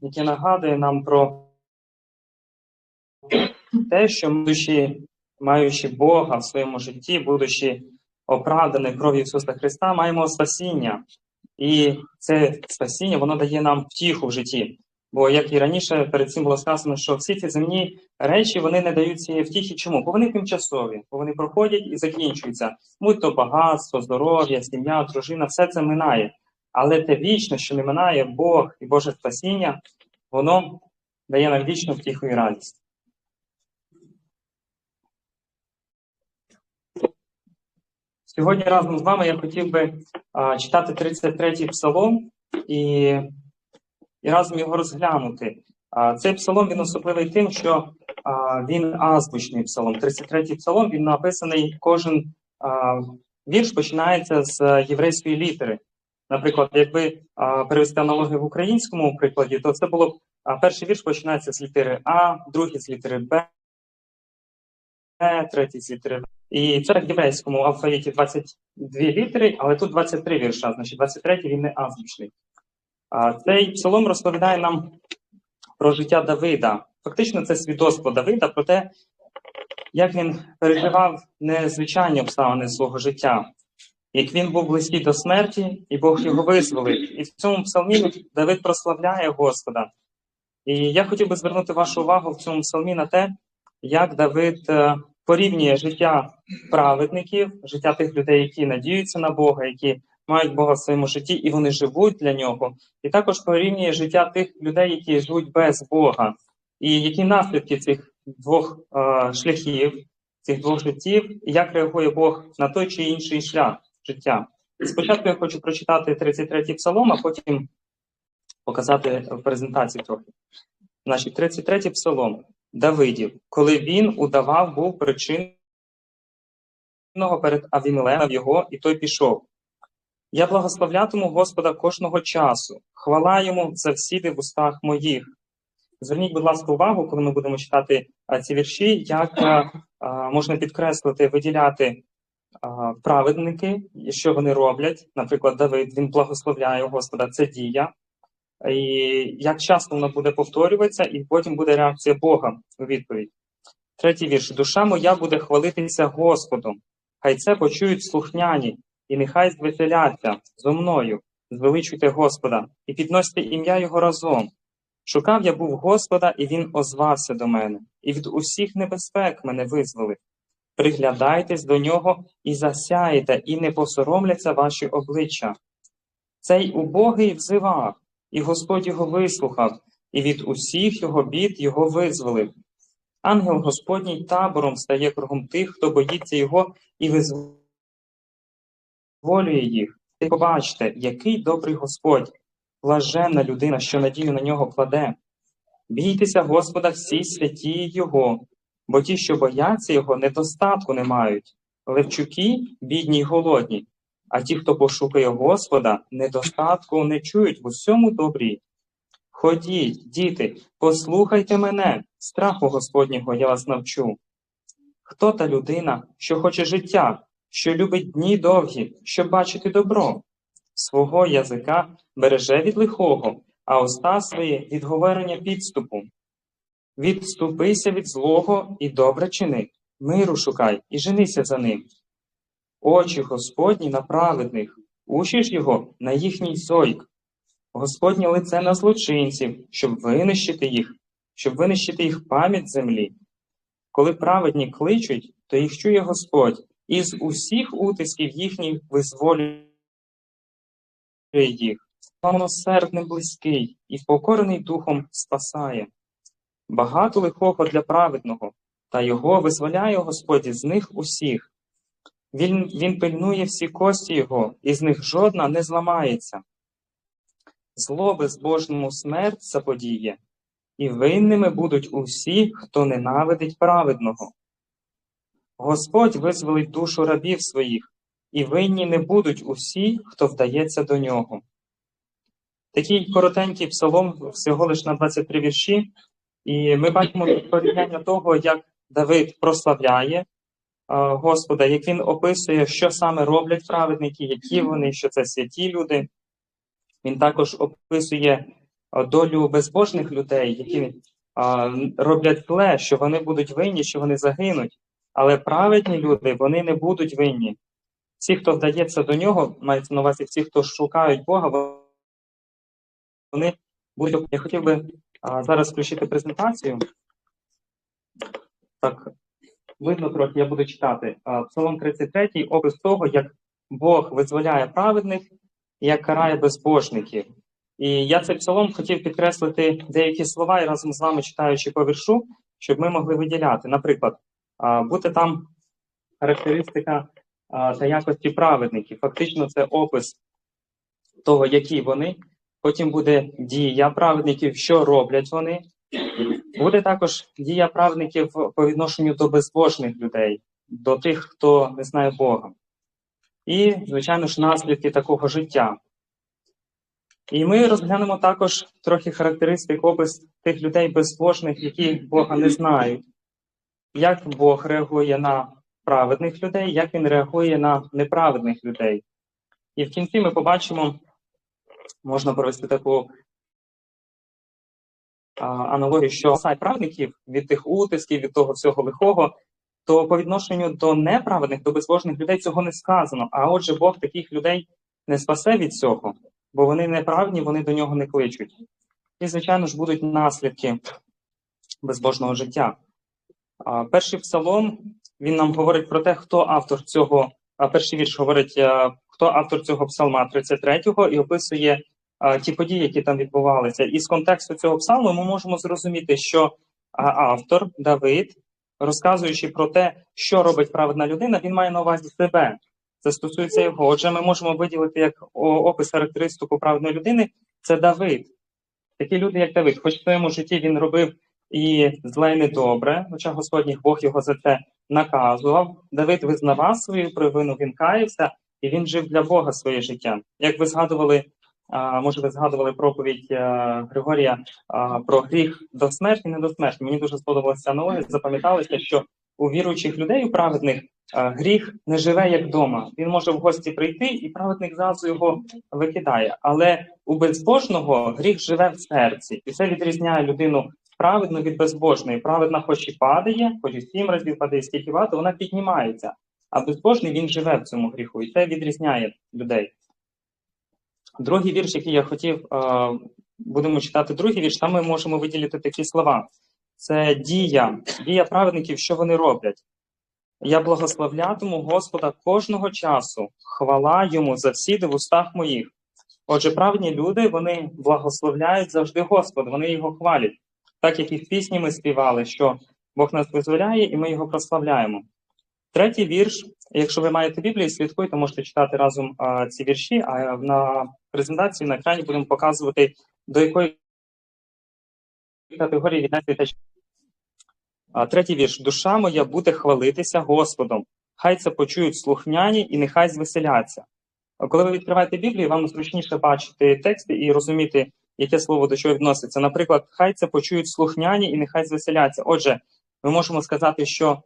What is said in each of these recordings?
яке нагадує нам про те, що душі, маючи Бога в своєму житті, будучи оправдані кров'ю Ісуса Христа, маємо спасіння. І це спасіння воно дає нам втіху в житті. Бо, як і раніше, перед цим було сказано, що всі ці земні речі вони не дають цієї втіхи. Чому? Бо вони тимчасові, бо вони проходять і закінчуються. Будь то багатство, здоров'я, сім'я, дружина, все це минає. Але те вічне, що не минає Бог і Боже спасіння, воно дає нам вічну втіху і радість. Сьогодні разом з вами я хотів би а, читати 33-й псалом і, і разом його розглянути. А, цей псалом він особливий тим, що а, він азбучний псалом. 33-й псалом він написаний кожен а, вірш починається з єврейської літери. Наприклад, якби а, перевести аналогію в українському прикладі, то це було б а, перший вірш починається з літери А, другий з літери Б, третій з літери В. І це в єврейському алфавіті 22 літери, але тут 23 вірша, значить 23 він не азбучний. А цей псалом розповідає нам про життя Давида. Фактично, це свідоцтво Давида про те, як він переживав незвичайні обставини свого життя, як він був близький до смерті, і Бог його визволив. І в цьому псалмі Давид прославляє Господа. І я хотів би звернути вашу увагу в цьому псалмі на те, як Давид е, порівнює життя праведників, життя тих людей, які надіються на Бога, які мають Бога в своєму житті, і вони живуть для нього, і також порівнює життя тих людей, які живуть без Бога, і які наслідки цих двох е, шляхів, цих двох життів, і як реагує Бог на той чи інший шлях життя. Спочатку я хочу прочитати 33-й псалом, а потім показати в презентації трохи. Значить, 33-й псалом Давидів, коли він удавав, був причиною перед Авімелемом його, і той пішов. Я благословлятиму Господа кожного часу, хвала йому за всіди в устах моїх. Зверніть, будь ласка, увагу, коли ми будемо читати ці вірші, як можна підкреслити, виділяти праведники, що вони роблять. Наприклад, Давид він благословляє Господа, це дія. І як часто вона буде повторюватися, і потім буде реакція Бога у відповідь. Третій вірш. Душа моя буде хвалитися Господом. Хай це почують слухняні, і нехай звеселяться зо мною, звеличуйте Господа, і підносьте ім'я Його разом. Шукав я був Господа, і Він озвався до мене, і від усіх небезпек мене визволив. Приглядайтесь до нього і засяєте, і не посоромляться ваші обличчя. Цей убогий взивав, і Господь його вислухав, і від усіх його бід його визволив. Ангел Господній табором стає кругом тих, хто боїться його і визволює їх. Ти побачте, який добрий Господь, блаженна людина, що надію на нього кладе. Бійтеся Господа всі святі Його, бо ті, що бояться Його, недостатку не мають. Левчуки бідні й голодні, а ті, хто пошукає Господа, недостатку не чують в усьому добрі. Ходіть, діти, послухайте мене, страху Господнього я вас навчу. Хто та людина, що хоче життя, що любить дні довгі, щоб бачити добро? Свого язика береже від лихого, а уста свої від говорення підступу. Відступися від злого і добре чини, миру шукай і женися за ним. Очі Господні на праведних, уші ж його на їхній зойк. Господнє лице на злочинців, щоб винищити їх, щоб винищити їх пам'ять землі. Коли праведні кличуть, то їх чує Господь, і з усіх утисків їхніх визволює їх. Милосердний близький і впокорений духом спасає. Багато лихого для праведного, та його визволяє Господь з них усіх. Він, він пильнує всі кості його, і з них жодна не зламається. Зло безбожному смерть заподіє, і винними будуть усі, хто ненавидить праведного. Господь визволить душу рабів своїх, і винні не будуть усі, хто вдається до нього. Такий коротенький псалом всього лиш на 23 вірші, і ми бачимо порівняння того, як Давид прославляє Господа, як він описує, що саме роблять праведники, які вони, що це святі люди. Він також описує долю безбожних людей, які а, роблять зле, що вони будуть винні, що вони загинуть. Але праведні люди вони не будуть винні. Всі, хто вдається до нього, мається на увазі всі, хто шукають Бога, вони будуть. Я хотів би зараз включити презентацію. Так, видно трохи, я буду читати. Псалом 33, опис того, як Бог визволяє праведних, як карає безбожників. І я цей псалом хотів підкреслити деякі слова і разом з вами читаючи по віршу, щоб ми могли виділяти. Наприклад, бути там характеристика та якості праведників. Фактично, це опис того, які вони. Потім буде дія праведників, що роблять вони. Буде також дія праведників по відношенню до безбожних людей, до тих, хто не знає Бога. І, звичайно ж, наслідки такого життя. І ми розглянемо також трохи характеристик опис тих людей безбожних, які Бога не знають, як Бог реагує на праведних людей, як він реагує на неправедних людей. І в кінці ми побачимо, можна провести таку а, аналогію, що спасає праведників від тих утисків, від того всього лихого, то по відношенню до неправедних, до безбожних людей цього не сказано. А отже, Бог таких людей не спасе від цього, бо вони неправні, вони до нього не кличуть. І, звичайно ж, будуть наслідки безбожного життя. А, перший псалом він нам говорить про те, хто автор цього. А перший вірш говорить, а, хто автор цього псалма 33-го і описує а, ті події, які там відбувалися. І з контексту цього псалму ми можемо зрозуміти, що автор Давид, розказуючи про те, що робить праведна людина, він має на увазі себе. Це стосується його. Отже, ми можемо виділити як опис характеристику праведної людини. Це Давид. Такі люди, як Давид, хоч в своєму житті він робив і зле, і недобре, хоча Господній Бог його за це наказував. Давид визнавав свою провину, він каявся, і він жив для Бога своє життя. Як ви згадували, може, ви згадували проповідь Григорія про гріх до смерті, не до смерті. Мені дуже сподобалася аналогія, запам'яталося, що у віруючих людей, у праведних, гріх не живе як вдома. Він може в гості прийти, і праведник зразу його викидає. Але у безбожного гріх живе в серці, і це відрізняє людину праведну від безбожної. Праведна, хоч і падає, хоч і сім разів падає, скільки вати, вона піднімається. А безбожний він живе в цьому гріху, і це відрізняє людей. Другий вірш, який я хотів, е, будемо читати другий вірш, там ми можемо виділити такі слова. Це дія, дія праведників, що вони роблять. Я благословлятиму Господа кожного часу, хвала йому за всіди в устах моїх. Отже, праведні люди вони благословляють завжди Господа, вони його хвалять. Так як і в пісні ми співали, що Бог нас визволяє і ми його прославляємо. Третій вірш. Якщо ви маєте Біблію, слідкуйте, можете читати разом а, ці вірші. А на презентації на екрані будемо показувати, до якої категорії віднести те. Третій вірш. Душа моя буде хвалитися Господом. Хай це почують слухняні і нехай звеселяться. Коли ви відкриваєте Біблію, вам зручніше бачити тексти і розуміти, яке слово до чого відноситься. Наприклад, хай це почують слухняні і нехай звеселяться. Отже, ми можемо сказати, що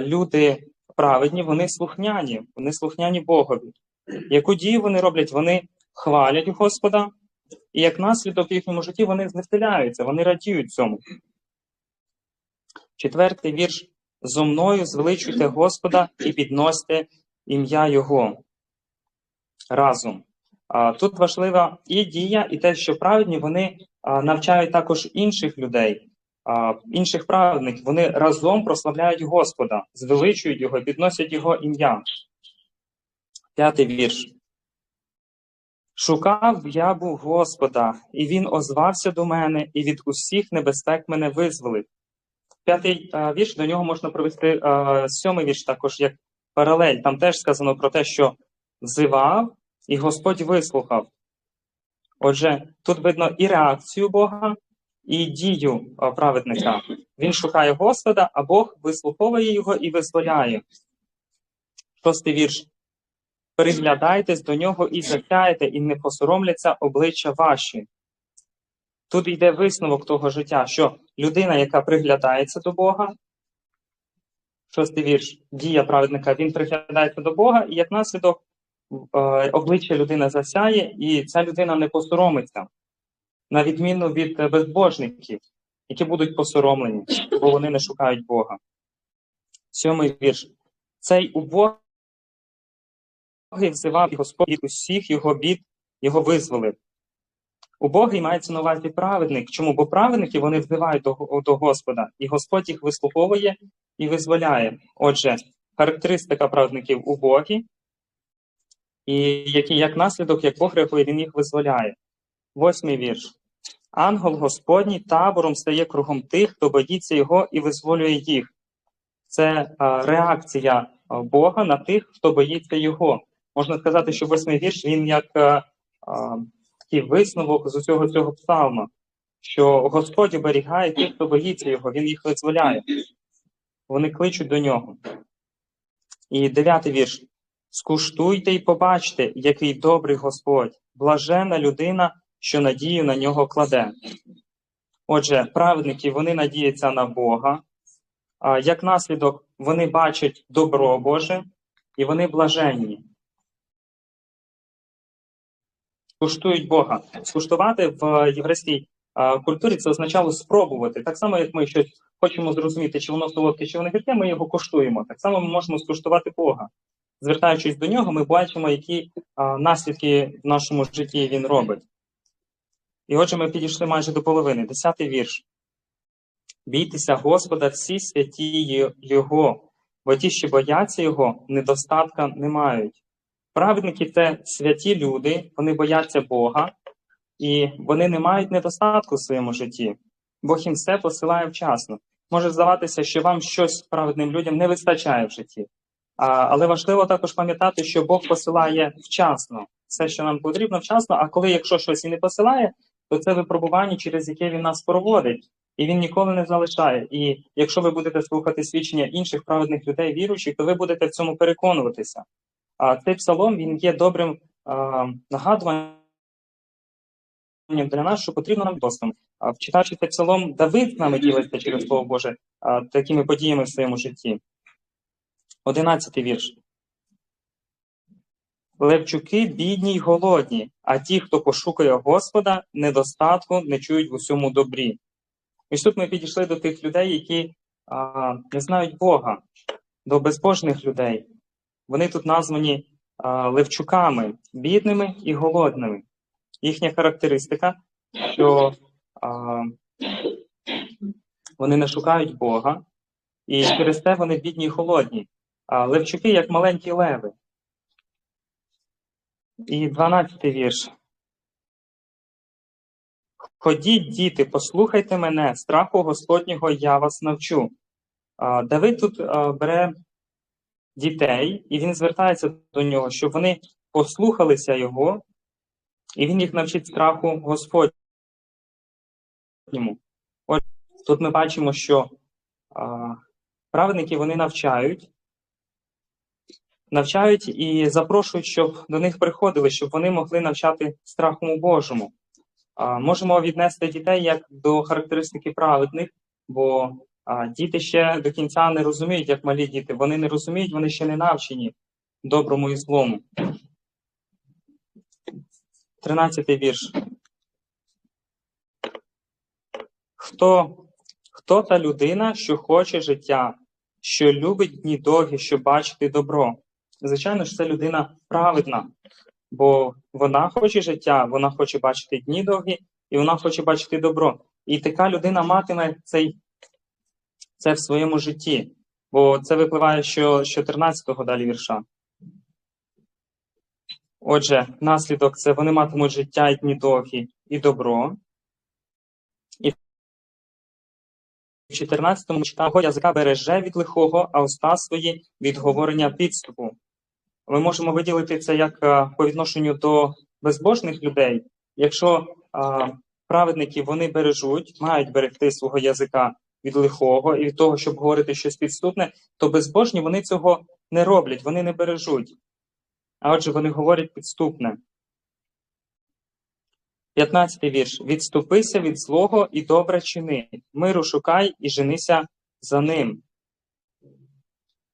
люди праведні, вони слухняні, вони слухняні Богові. Яку дію вони роблять? Вони хвалять Господа, і як наслідок в їхньому житті вони звеселяються, вони радіють цьому. Четвертий вірш. Зо мною звеличуйте Господа і підносьте ім'я Його разом. Тут важлива і дія, і те, що праведні вони навчають також інших людей, інших праведників. Вони разом прославляють Господа, звеличують його, підносять його ім'я. П'ятий вірш. Шукав я був Господа, і він озвався до мене, і від усіх небезпек мене визволив. П'ятий а, вірш до нього можна провести а, сьомий вірш також як паралель. Там теж сказано про те, що взивав, і Господь вислухав. Отже, тут видно і реакцію Бога, і дію праведника. Він шукає Господа, а Бог вислуховує його і визволяє. Шостий вірш. Приглядайтесь до нього і засяєте, і не посоромляться обличчя ваші. Тут йде висновок того життя, що людина, яка приглядається до Бога, шостий вірш, дія праведника, він приглядається до Бога, і як наслідок е, обличчя людини засяє, і ця людина не посоромиться. На відміну від е, безбожників, які будуть посоромлені, бо вони не шукають Бога. Сьомий вірш. Цей убогий взивав Господь від усіх його бід, його визволив. Убогий мається на увазі праведник. Чому? Бо праведники вони взивають до, до Господа, і Господь їх вислуховує і визволяє. Отже, характеристика праведників убогі, і які, як наслідок, як Бог реагує, він їх визволяє. Восьмий вірш. Ангел Господній табором стає кругом тих, хто боїться його і визволює їх. Це а, реакція Бога на тих, хто боїться його. Можна сказати, що восьмий вірш він як а, такий висновок з усього цього псалма, що Господь оберігає тих, хто боїться його, він їх визволяє. Вони кличуть до нього. І дев'ятий вірш. Скуштуйте і побачте, який добрий Господь, блажена людина, що надію на нього кладе. Отже, праведники вони надіються на Бога, як наслідок вони бачать добро Боже і вони блаженні. Скуштують Бога. Скуштувати в єврейській культурі це означало спробувати. Так само, як ми щось хочемо зрозуміти, чи воно солодке, чи воно гірке, ми його коштуємо. Так само ми можемо скуштувати Бога. Звертаючись до нього, ми бачимо, які а, наслідки в нашому житті він робить. І отже, ми підійшли майже до половини. Десятий вірш. Бійтеся Господа, всі святі Його, бо ті, що бояться Його, недостатка не мають. Праведники це святі люди, вони бояться Бога, і вони не мають недостатку в своєму житті. Бог їм все посилає вчасно. Може здаватися, що вам щось праведним людям не вистачає в житті. А, але важливо також пам'ятати, що Бог посилає вчасно все, що нам потрібно, вчасно. А коли якщо щось і не посилає, то це випробування, через яке він нас проводить, і він ніколи не залишає. І якщо ви будете слухати свідчення інших праведних людей, віруючих, то ви будете в цьому переконуватися. А цей псалом він є добрим а, нагадуванням для нас, що потрібно нам достом. А вчитавши цей псалом, Давид з нами ділиться через Слово Боже а, такими подіями в своєму житті. Одинадцятий вірш. Левчуки бідні й голодні, а ті, хто пошукає Господа, недостатку не чують в усьому добрі. І тут ми підійшли до тих людей, які а, не знають Бога, до безбожних людей. Вони тут названі а, левчуками, бідними і голодними. Їхня характеристика, що а, вони не шукають Бога, і через те вони бідні і холодні. А левчуки як маленькі леви. І 12 вірш. Ходіть, діти, послухайте мене, страху Господнього я вас навчу. Давид тут бере дітей, і він звертається до нього, щоб вони послухалися його, і він їх навчить страху Господньому. От тут ми бачимо, що праведники вони навчають, навчають і запрошують, щоб до них приходили, щоб вони могли навчати страху Божому. Можемо віднести дітей як до характеристики праведних, бо діти ще до кінця не розуміють, як малі діти. Вони не розуміють, вони ще не навчені доброму і злому. Тринадцятий вірш. Хто, хто та людина, що хоче життя, що любить дні довгі, щоб бачити добро? Звичайно ж, це людина праведна, бо вона хоче життя, вона хоче бачити дні довгі, і вона хоче бачити добро. І така людина матиме цей, це в своєму житті, бо це випливає що, з 14-го далі вірша. Отже, наслідок це вони матимуть життя і дні довгі і добро. І в 14-му читаємо язика береже від лихого, а уста свої від говорення підступу. Ми можемо виділити це як по відношенню до безбожних людей. Якщо а, праведники вони бережуть, мають берегти свого язика від лихого і від того, щоб говорити щось підступне, то безбожні вони цього не роблять, вони не бережуть. А отже, вони говорять підступне. 15 вірш. Відступися від злого і добре чини. Миру шукай і женися за ним.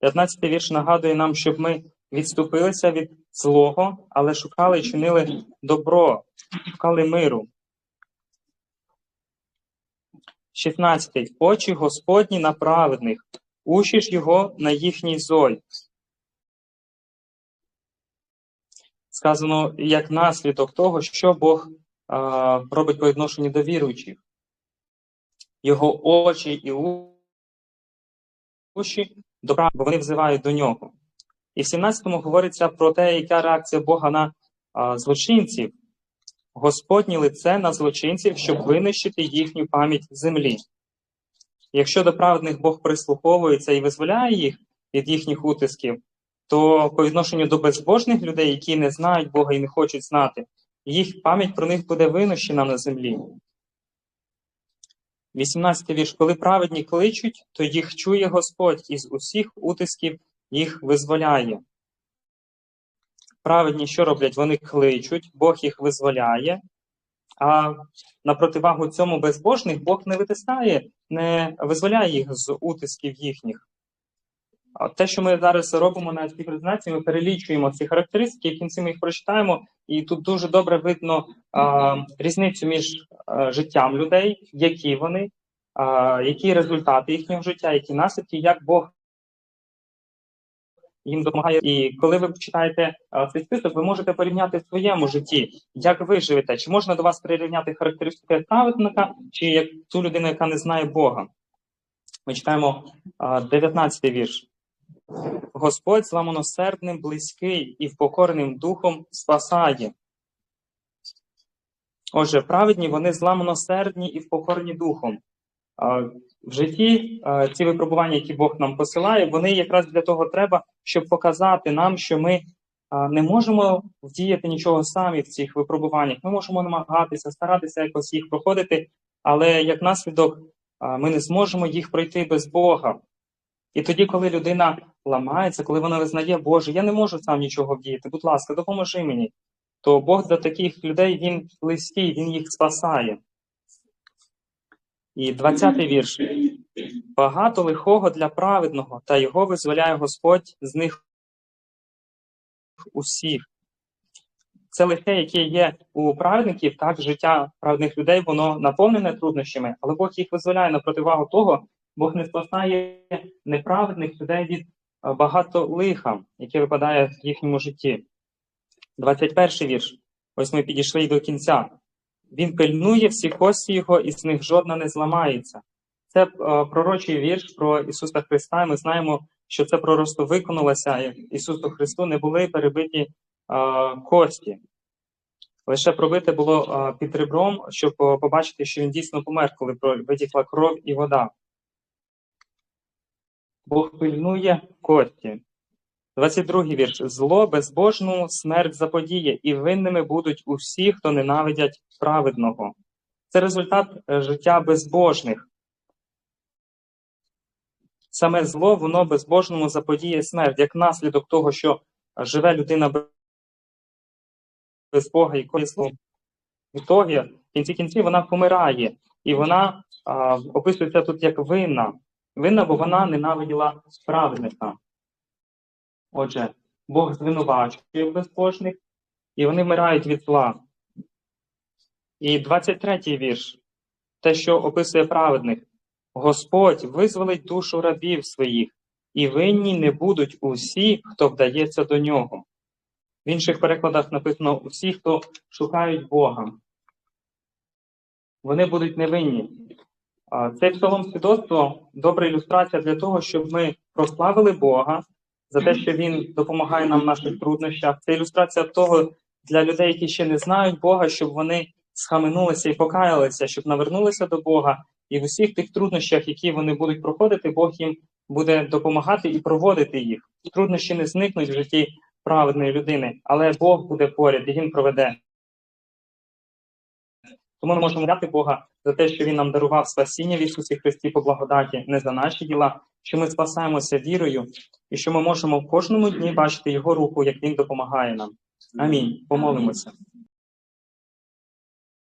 15 вірш нагадує нам, щоб ми відступилися від злого, але шукали і чинили добро, шукали миру. 16. Очі Господні на праведних, уші ж його на їхній зой. Сказано як наслідок того, що Бог а, робить по відношенню до віруючих. Його очі і уші до прав- бо вони взивають до нього. І в 17-му говориться про те, яка реакція Бога на а, злочинців. Господнє лице на злочинців, щоб винищити їхню пам'ять землі. Якщо до праведних Бог прислуховується і визволяє їх від їхніх утисків, то по відношенню до безбожних людей, які не знають Бога і не хочуть знати, їх пам'ять про них буде винищена на землі. 18 вірш. Коли праведні кличуть, то їх чує Господь і з усіх утисків їх визволяє. Праведні що роблять? Вони кличуть, Бог їх визволяє, а на противагу цьому безбожних Бог не витискає, не визволяє їх з утисків їхніх. А те, що ми зараз робимо на цій презентації, ми перелічуємо ці характеристики, в кінці ми їх прочитаємо, і тут дуже добре видно а, різницю між а, життям людей, які вони, а, які результати їхнього життя, які наслідки, як Бог їм допомагає. І коли ви читаєте цей список, ви можете порівняти в своєму житті, як ви живете, чи можна до вас прирівняти характеристики праведника, чи як ту людину, яка не знає Бога. Ми читаємо а, 19 вірш. Господь зламаносердним близький і впокореним духом спасає. Отже, праведні вони зламаносердні і впокорені духом. В житті ці випробування, які Бог нам посилає, вони якраз для того треба, щоб показати нам, що ми не можемо вдіяти нічого самі в цих випробуваннях. Ми можемо намагатися, старатися якось їх проходити, але як наслідок ми не зможемо їх пройти без Бога. І тоді, коли людина ламається, коли вона визнає, Боже, я не можу сам нічого вдіяти, будь ласка, допоможи мені, то Бог для таких людей він близький, він їх спасає. І 20-й вірш. Багато лихого для праведного, та його визволяє Господь з них усіх. Це лихе, яке є у праведників, так, життя праведних людей, воно наповнене труднощами, але Бог їх визволяє на противагу того, Бог не спасає неправедних людей від багато лиха, яке випадає в їхньому житті. 21 вірш. Ось ми підійшли до кінця. Він пильнує всі кості його, і з них жодна не зламається. Це е, пророчий вірш про Ісуса Христа. Ми знаємо, що це пророцтво виконалося. Ісусу Христу не були перебиті е, кості. Лише пробите було е, під ребром, щоб побачити, що він дійсно помер, коли витікла кров і вода. Бог пильнує кості. 22 вірш. Зло безбожному смерть заподіє, і винними будуть усі, хто ненавидять праведного. Це результат е, життя безбожних. Саме зло, воно безбожному заподіє смерть, як наслідок того, що живе людина без Бога і коли зло. В в кінці кінців, вона помирає, і вона а, описується тут як винна. Винна, бо вона ненавиділа праведника. Отже, Бог звинувачує безбожних, і вони вмирають від зла. І 23-й вірш, те, що описує праведних. Господь визволить душу рабів своїх, і винні не будуть усі, хто вдається до нього. В інших перекладах написано усі, хто шукають Бога. Вони будуть невинні. Цей псалом свідоцтво добра ілюстрація для того, щоб ми прославили Бога за те, що Він допомагає нам в наших труднощах. Це ілюстрація того для людей, які ще не знають Бога, щоб вони схаменулися і покаялися, щоб навернулися до Бога. І в усіх тих труднощах, які вони будуть проходити, Бог їм буде допомагати і проводити їх. Труднощі не зникнуть в житті праведної людини, але Бог буде поряд і Він проведе. Тому ми можемо дяти Бога за те, що Він нам дарував спасіння в Ісусі Христі по благодаті, не за наші діла, що ми спасаємося вірою, і що ми можемо в кожному дні бачити Його руку, як Він допомагає нам. Амінь. Помолимося.